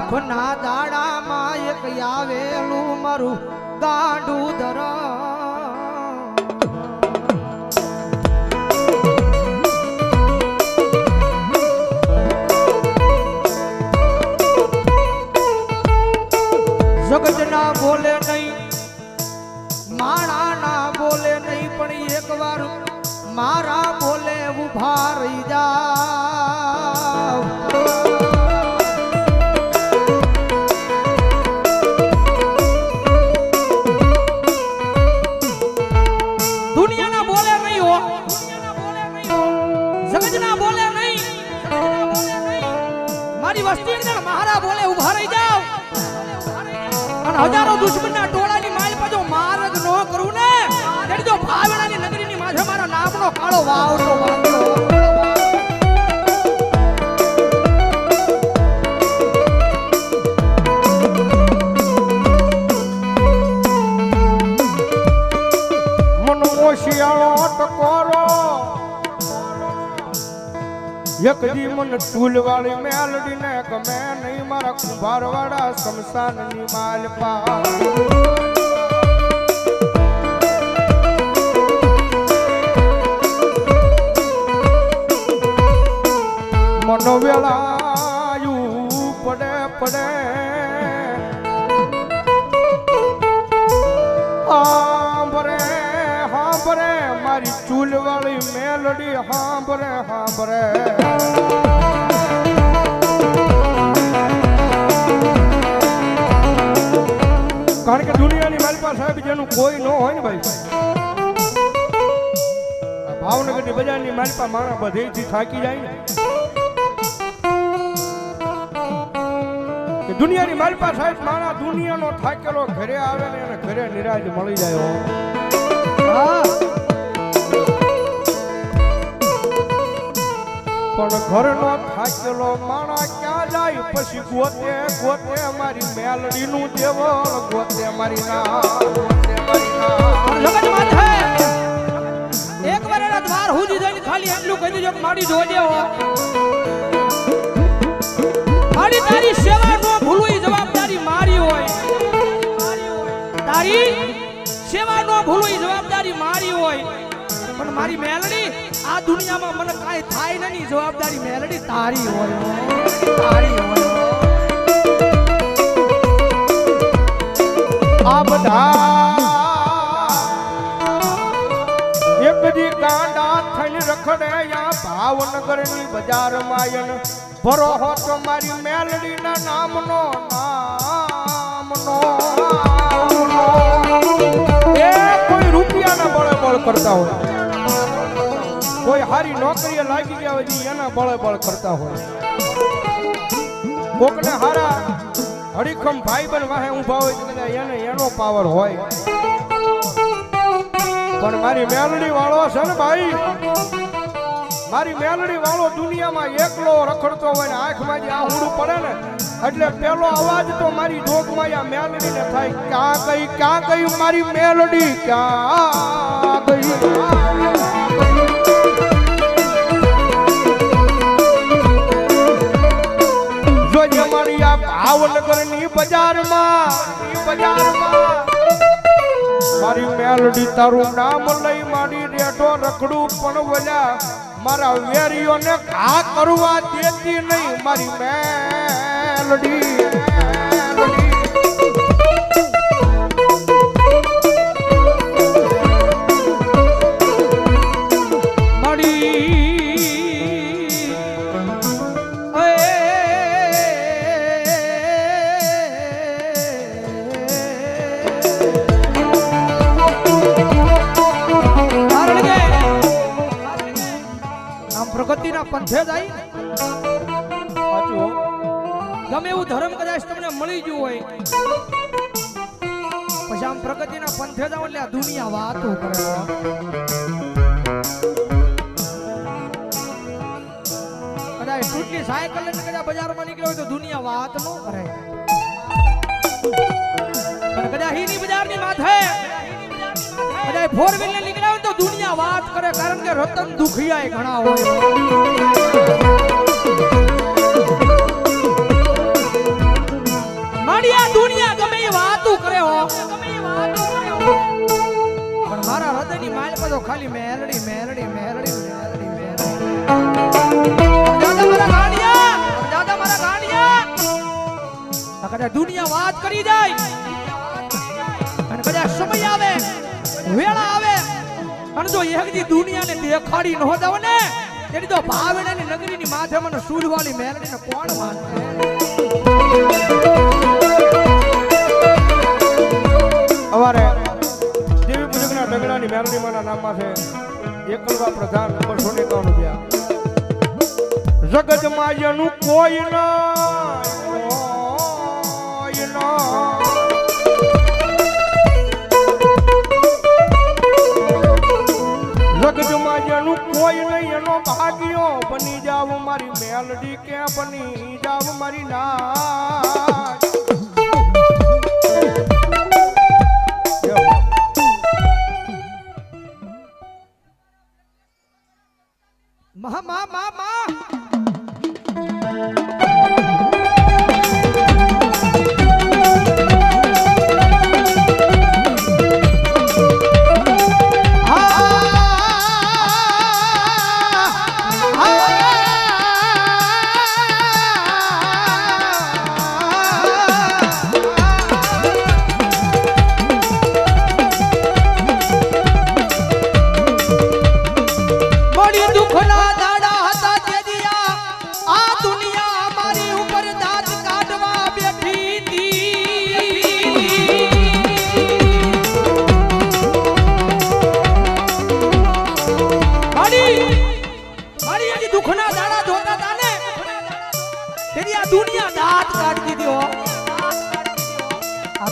દુઃખના દાડામાં એક આવેલું મારું ગાંડું ધરા જગતના બોલે નહીં માણા ના બોલે નહીં, પણ એકવાર મારા બોલે ઊભા રહી જાવ મારી વસ્તી અંદર મારા બોલે ઊભા રહી જાવ અને હજારો દુશ્મનના ટોળાની માલ પાછો માર્ગ નો કરું ને તેની જો ભાવનાની નગરીની માથે મારા નામનો કાળો વાવટો વાગ્યો દી મન ટૂલ વાળી મેલડી ને ગમે નહીં. મારા કુંભાર વાળા શમશાનની માલ પા મારી ચૂલ વાળી મેલડી હાંભરે હાંભરે. કારણ કે દુનિયાની મારી પાસે સાહેબ જેનું કોઈ ન હોય ને ભાઈ. ભાવનગરની બજારની મારી પાસે માણસ બધેથી થાકી જાય ને. દુનિયાની મારી પાસે સાહેબ માણા દુનિયાનો થાકેલો ઘરે આવે ને એને ઘરે નિરાજ મળી જાય હો. પણ ઘરનો થાકેલો માણા ક્યાં જાય? પછી ગોતે ગોતે મારી મેલડીનું દેવળ, ગોતે મારી ના એક વાર એના દ્વાર હુજી જઈને ખાલી એટલું કહી દેજો કે મારી જોજે હો. મારી તારી સેવા નો ભૂલું જવાબદારી મારી હોય. તારી સેવા નો ભૂલું જવાબદારી મારી હોય. પણ મારી મેલડી, આ દુનિયામાં મને કાંઈ થાય નહીં. જવાબદારી મેલડી તારી હોય. તારી હોય. આ બધા એક દી કાંડા થઈને રખડે યા ભાવનગરની બજાર આયન ભરો મારી મેલડીના નામનો નામનો. કોઈ રૂપિયાના બળે બળ કરતા હોય. કોઈ હારી નોકરીએ લાગી ગયા હોય એના બળે બળ કરતા હોય. કોકને હારા હરીખમ બન વાહે ઊભા હોય તો એને એનો પાવર હોય. પણ મારી મેલડી વાળો છે ને ભાઈ, મારી મેલડી વાળો દુનિયામાં એકલો રખડતો હોય ને આંખમાં જે આહુડું પડે ને, એટલે પેલો અવાજ તો મારી જોગમાં આ મેલડીને થાય, ક્યાં ગઈ ક્યાં ગઈ મારી મેલડી? ક્યાં ગઈ? બજારમાં મારી મેલડી તારું નામ લઈ મારી રેઠો રખડું પણ વલ્યા મારા વેરીઓને ઘા કરવા દેતી નહીં મારી મેલડી. સાચું હો. ગમે એવું ધર્મ કદાચ તમને મળી ગયું હોય. પછી આમ પ્રગતિના પંથે જાવ એટલે આ દુનિયા વાતો કરે કદાચ ટૂટલી સાયકલ લઈને કદાચ બજારમાં નીકળ્યો હોય તો દુનિયા વાત ન કરે. કદાચ હીની બજારની માથે કદાચ ફોર વ્હીલ દુખિયા વાત કરે, કારણ કે રતન દુખિયા ઘણા હોય. માડિયા દુનિયા ગમે એ વાતો કરે હો. પણ મારા હૃદયની માલ પર ખાલી મેરડી મેરડી મેરડી મેરડી મેરડી. દુનિયા વાત કરી જાય. અને કદાચ સમય આવે, વેળા આવે અને જો એકદી દુનિયાને દેખાડી ન દઉં ને, તેની તો ભાવનાની નગરીની માથે મને સૂરવાળી મેલડીને કોણ માનશે? અમારે દેવી પૂજકના ડગડાની મેલડીમાના નામમાં છે, એકલવા પ્રધાન બસો ને એકાવન રૂપિયા. જગત માયનું કોઈ ના બની જાવ મારી ના મહા મા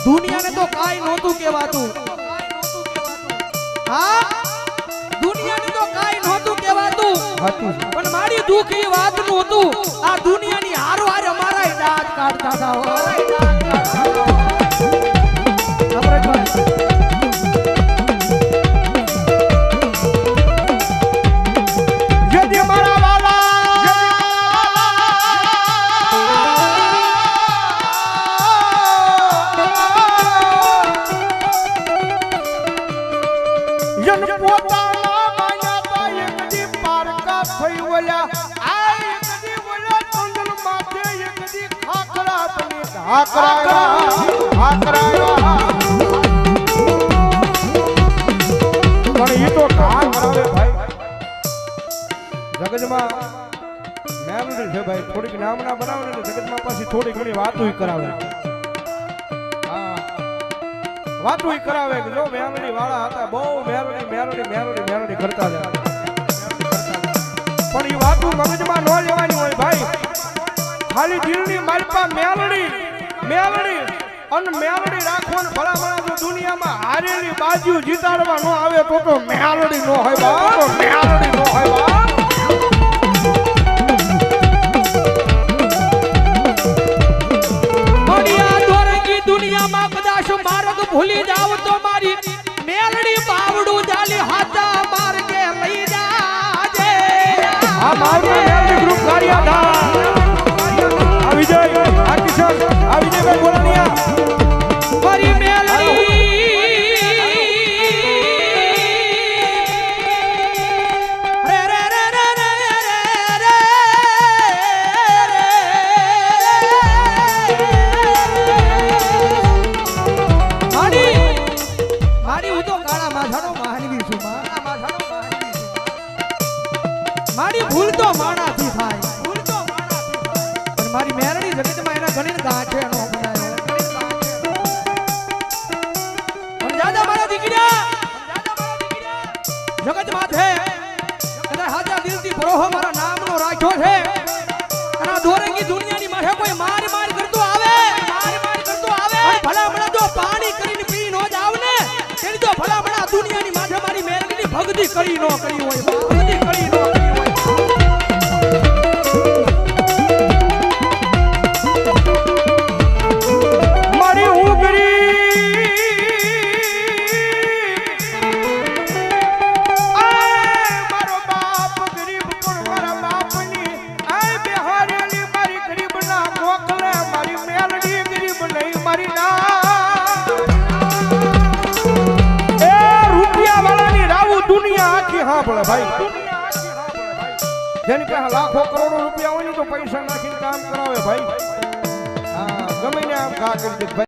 દુનિયાને તો કાઈ નહોતું કહેવાતું. હા? દુનિયાને તો કાઈ નહોતું કહેવાતું. હતું પણ મારી દુઃખ એ વાતનું હતું. આ દુનિયાની હારો હારે અમારા દાંત કાઢતા હતા હો. નામના બનાવે ને થોડી ઘણી વાતો કરાવે વાતો કરાવે જો મેમરી વાળા હતા બહુ મેલડી મેલડી મેલડી મેલડી કરતા પણ એ વાતો મગજમાં ન લેવાની હોય ભાઈ. ખાલી દિલની માલપા મેલડી. મેલડી અને મેલડી રાખો ને ભલા ભલા જો દુનિયામાં હારેલી બાજુ જીતાડવા ન આવે તો તો મેલડી નો હોય બા. તો મેલડી નો હોય બા. મારી આ દુનિયામાં કદાચ માર્ગ ભૂલી જાવ તો મારી મેલડી બાવડું જાલી હાથા માર્ગે લઈ જાજે. આ મારું જગત માથે. કદાચ હાજા દિલથી પ્રોહો મારા નામનો રાખ્યો છે. અને દોરંગી દુનિયાની માથે કોઈ માર માર કરતો આવે. માર માર કરતો આવે. ભલામણા ભલા ભલા જો પાણી કરીને પી નો જ આવને તેની તો ભલા ભલા દુનિયાની માથે મારી મેરડીની ભક્તિ કરી નો કરી હોય જેની પાસે લાખો કરોડો રૂપિયા હોય ને તો પૈસા નાખીને કામ કરાવે ભાઈ. હા, ગમે ને ઘા દે. ભાઈ